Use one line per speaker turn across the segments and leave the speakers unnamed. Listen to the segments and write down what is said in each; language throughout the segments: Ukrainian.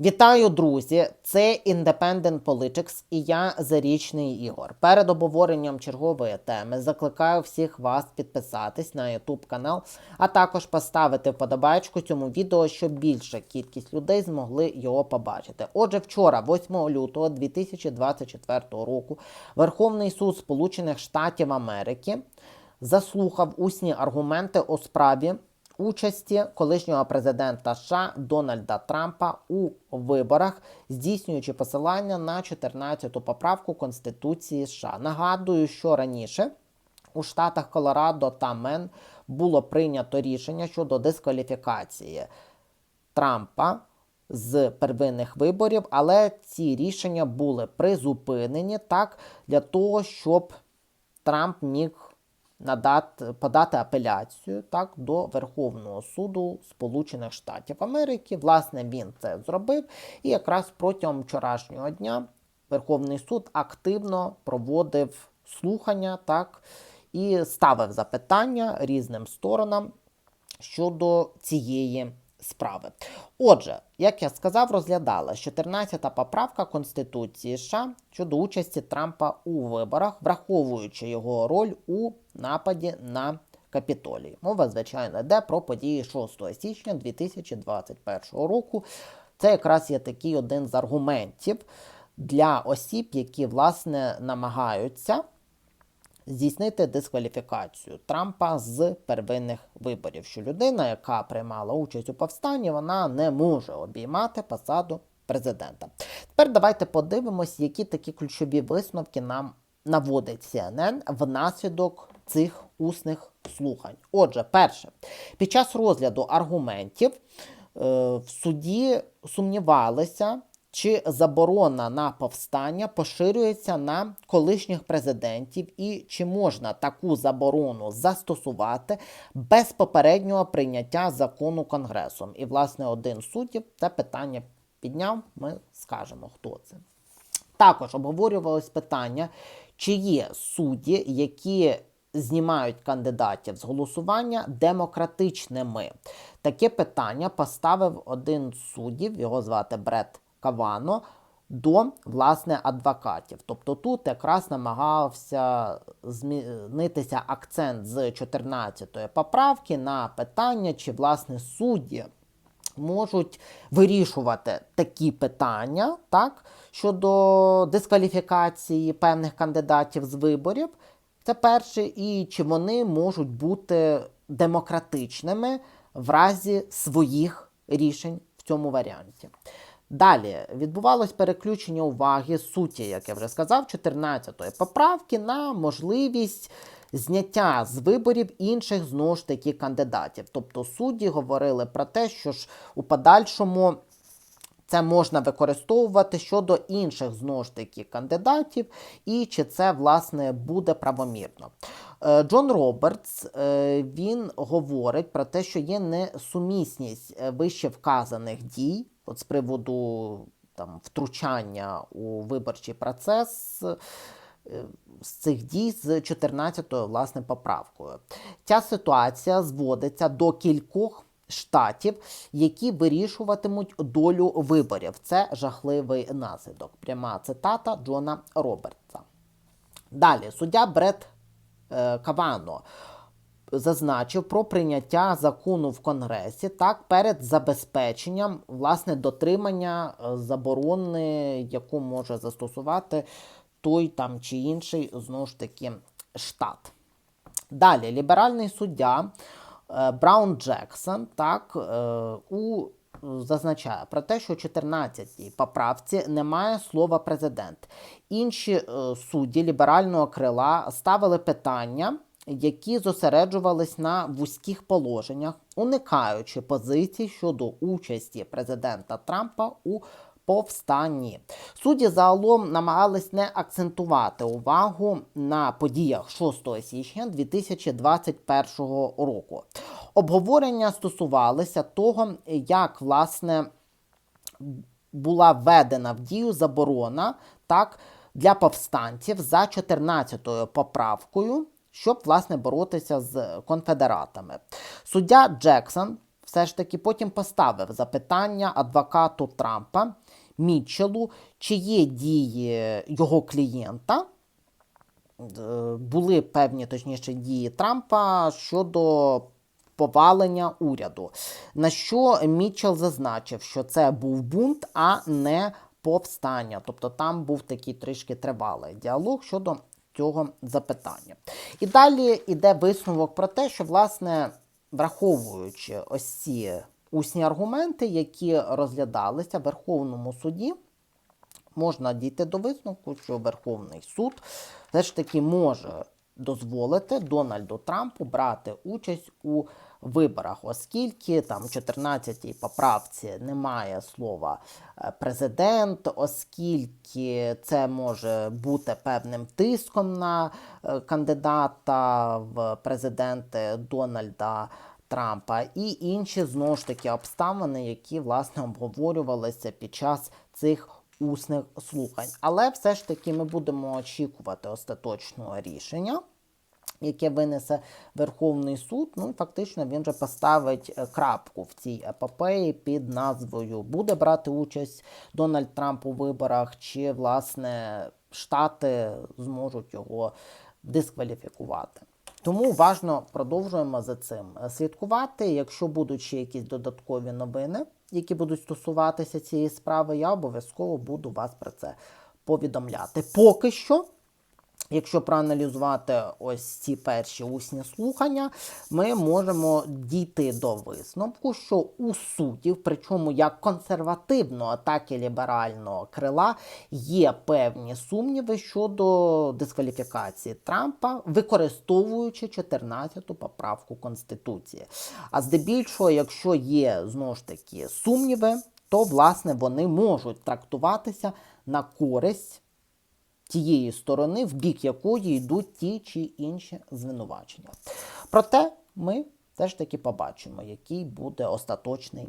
Вітаю, друзі! Це Independent Politics і я Зарічний Ігор. Перед обговоренням чергової теми закликаю всіх вас підписатись на YouTube канал, а також поставити вподобайку цьому відео, щоб більша кількість людей змогли його побачити. Отже, вчора, 8 лютого 2024 року, Верховний суд Сполучених Штатів Америки заслухав усні аргументи у справі участі колишнього президента США Дональда Трампа у виборах, здійснюючи посилання на 14-ту поправку Конституції США. Нагадую, що раніше у штатах Колорадо та Мен було прийнято рішення щодо дискваліфікації Трампа з первинних виборів, але ці рішення були призупинені так для того, щоб Трамп міг надати, подати апеляцію так, до Верховного суду Сполучених Штатів Америки. Власне, він це зробив. І якраз протягом вчорашнього дня Верховний суд активно проводив слухання так, і ставив запитання різним сторонам щодо цієї справи. Отже, як я сказав, розглядала 14-та поправка Конституції США щодо участі Трампа у виборах, враховуючи його роль у нападі на Капітолій. Мова, звичайно, йде про події 6 січня 2021 року. Це якраз є такий один з аргументів для осіб, які власне намагаються здійснити дискваліфікацію Трампа з первинних виборів, що людина, яка приймала участь у повстанні, вона не може обіймати посаду президента. Тепер давайте подивимось, які такі ключові висновки нам наводить CNN внаслідок цих усних слухань. Отже, перше, під час розгляду аргументів е, в суді сумнівалися чи заборона на повстання поширюється на колишніх президентів, і чи можна таку заборону застосувати без попереднього прийняття закону Конгресом? І, власне, один суддів це питання підняв. Ми скажемо, хто це. Також обговорювалось питання, чи є судді, які знімають кандидатів з голосування демократичними. Таке питання поставив один з суддів, його звати Бред Кавано до власне адвокатів. Тобто тут якраз намагався змінитися акцент з 14-ї поправки на питання, чи власне судді можуть вирішувати такі питання так, щодо дискваліфікації певних кандидатів з виборів. Це перше, і чи вони можуть бути демократичними в разі своїх рішень в цьому варіанті. Далі відбувалось переключення уваги суті, як я вже сказав, 14-ї поправки на можливість зняття з виборів інших знову ж таки кандидатів. Тобто судді говорили про те, що ж у подальшому. Це можна використовувати щодо інших знову ж таки кандидатів, і чи це власне буде правомірно. Е, Джон Робертс е, він говорить про те, що є несумісність е, вище вказаних дій от з приводу там, втручання у виборчий процес. З цих дій з 14-ю власне поправкою. Ця ситуація зводиться до кількох штатів, які вирішуватимуть долю виборів. Це жахливий наслідок. Пряма цитата Джона Робертса. Далі суддя Бред е, Кавано зазначив про прийняття закону в Конгресі так перед забезпеченням власне дотримання е, заборони, яку може застосувати той там чи інший знову ж таки штат. Далі ліберальний суддя е, Браун Джексон так е, у Зазначає про те, що у 14-й поправці немає слова президент. Інші судді ліберального крила ставили питання які зосереджувались на вузьких положеннях, уникаючи позицій щодо участі президента Трампа у повстанні. Судді загалом намагались не акцентувати увагу на подіях 6 січня 2021 року. Обговорення стосувалися того, як власне була введена в дію заборона так для повстанців за 14 поправкою щоб власне боротися з конфедератами. Суддя Джексон все ж таки потім поставив запитання адвокату Трампа Мітчелу, чи є дії його клієнта. е, Були певні, точніше, дії Трампа щодо повалення уряду. На що Мітчел зазначив, що це був бунт, а не повстання. Тобто там був такий трішки тривалий діалог щодо цього запитання. І далі йде висновок про те, що, власне, враховуючи ось ці усні аргументи, які розглядалися в Верховному суді, можна дійти до висновку, що Верховний суд все ж таки може дозволити Дональду Трампу брати участь у виборах, оскільки там в 14-й поправці немає слова е, президент, оскільки це може бути певним тиском на е, кандидата в президенти Дональда. Трампа і інші знову ж таки обставини, які власне обговорювалися під час цих усних слухань. Але все ж таки ми будемо очікувати остаточного рішення. Яке винесе Верховний суд, ну фактично він же поставить е, крапку в цій епопеї під назвою Буде брати участь Дональд Трамп у виборах, чи власне Штати зможуть його дискваліфікувати. Тому уважно продовжуємо за цим е, слідкувати. Якщо будуть ще якісь додаткові новини, які будуть стосуватися цієї справи, я обов'язково буду вас про це повідомляти. Поки що. Якщо проаналізувати ось ці перші усні слухання, ми можемо дійти до висновку, що у суддів, причому як консервативного, так і ліберального крила, є певні сумніви щодо дискваліфікації Трампа, використовуючи 14-ту поправку Конституції. А здебільшого, якщо є знову ж таки сумніви, то власне вони можуть трактуватися на користь тієї сторони, в бік якої йдуть ті чи інші звинувачення. Проте ми теж таки побачимо, який буде остаточний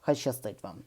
Хай щастить вам!